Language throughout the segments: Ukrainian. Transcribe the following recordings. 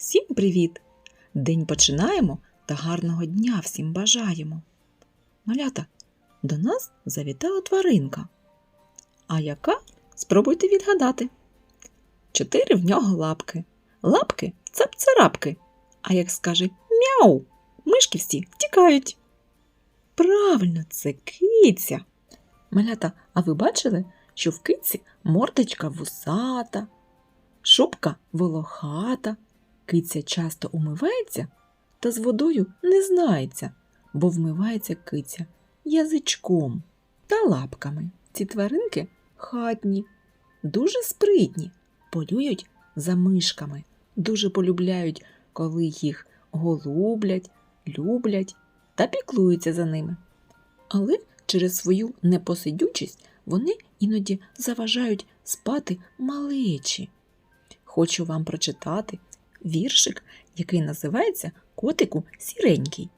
Всім привіт! День починаємо та гарного дня всім бажаємо. Малята, до нас завітала тваринка. А яка? Спробуйте відгадати. Чотири в нього лапки. Лапки цап-царапки. А як скаже мяу, мишки всі втікають. Правильно, це киця. Малята, а ви бачили, що в киці мордочка вусата, шубка волохата, киця часто умивається та з водою не знається, бо вмивається киця язичком та лапками. Ці тваринки хатні, дуже спритні, полюють за мишками, дуже полюбляють, коли їх голублять, люблять та піклуються за ними. Але через свою непосидючість вони іноді заважають спати малечі. Хочу вам прочитати віршик, який називається Котику сіренький.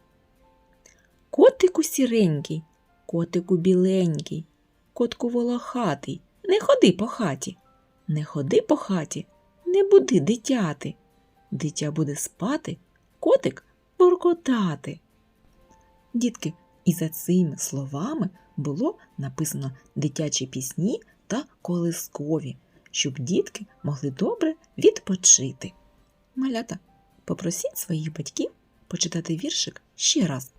Котику сіренький, котику біленький, котку волохатий, не ходи по хаті, не ходи по хаті, не буди дитяти. Дитя буде спати, котик буркотати. Дітки, і за цими словами було написано дитячі пісні та колискові, щоб дітки могли добре відпочити. Малята, попросіть своїх батьків почитати віршик ще раз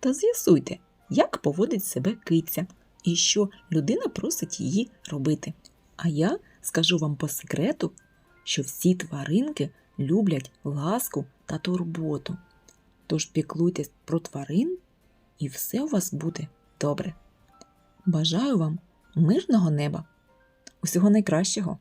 та з'ясуйте, як поводить себе киця і що людина просить її робити. А я скажу вам по секрету, що всі тваринки люблять ласку та турботу. Тож піклуйтесь про тварин, і все у вас буде добре. Бажаю вам мирного неба, усього найкращого!